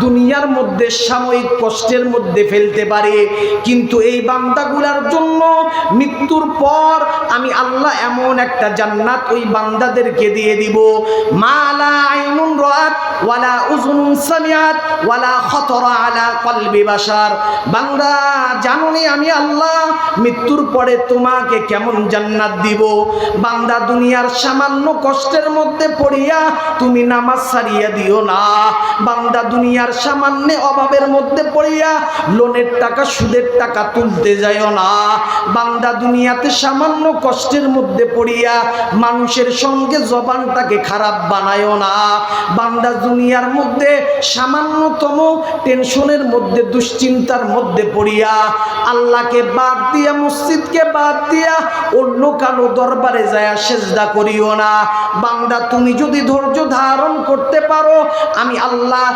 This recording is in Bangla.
দুনিয়ার মধ্যে, সাময়িক কষ্টের মধ্যে ফেলতে পারে। কিন্তু এই বান্দাগুলার জন্য মৃত্যুর পর আমি আল্লাহ এমন একটা জান্নাত ওই বান্দাদেরকে দিয়ে দিব। মালা আইনুন রাত ওয়ালা উজুনুন সামিয়াত ওয়ালা খতরা আলা কলবি বাশার। বান্দা, জানুনি আমি আল্লাহ, মৃত্যুর পরে তোমাকে কেমন জান্নাত দিব? বান্দা, দুনিয়ার সামান্য কষ্টের মধ্যে পড়িয়া তুমি নামাজ সারিয়া দিও না। বান্দা, দুনিয়ার সামান্য অভাবের মধ্যে পড়িয়া লোনের টাকা, সুদের টাকা তুলতে যাইও না। বান্দা, দুনিয়াতে সামান্য কষ্টের মধ্যে পড়িয়া মানুষের সঙ্গে জবানটাকে খারাপ বানায়ও না। বান্দা দুনিয়ার মধ্যে, সামান্যতম টেনশনের মধ্যে, দুশ্চিন্তার মধ্যে পড়িয়া, আল্লাহকে বাদ দিয়া, মসজিদকে বাদ দিয়া, অন্য কারও দরবারে যায় সেজদা করিও না। বাংলা তুমি যদি ধৈর্য ধারণ করতে পারো, আমি আল্লাহ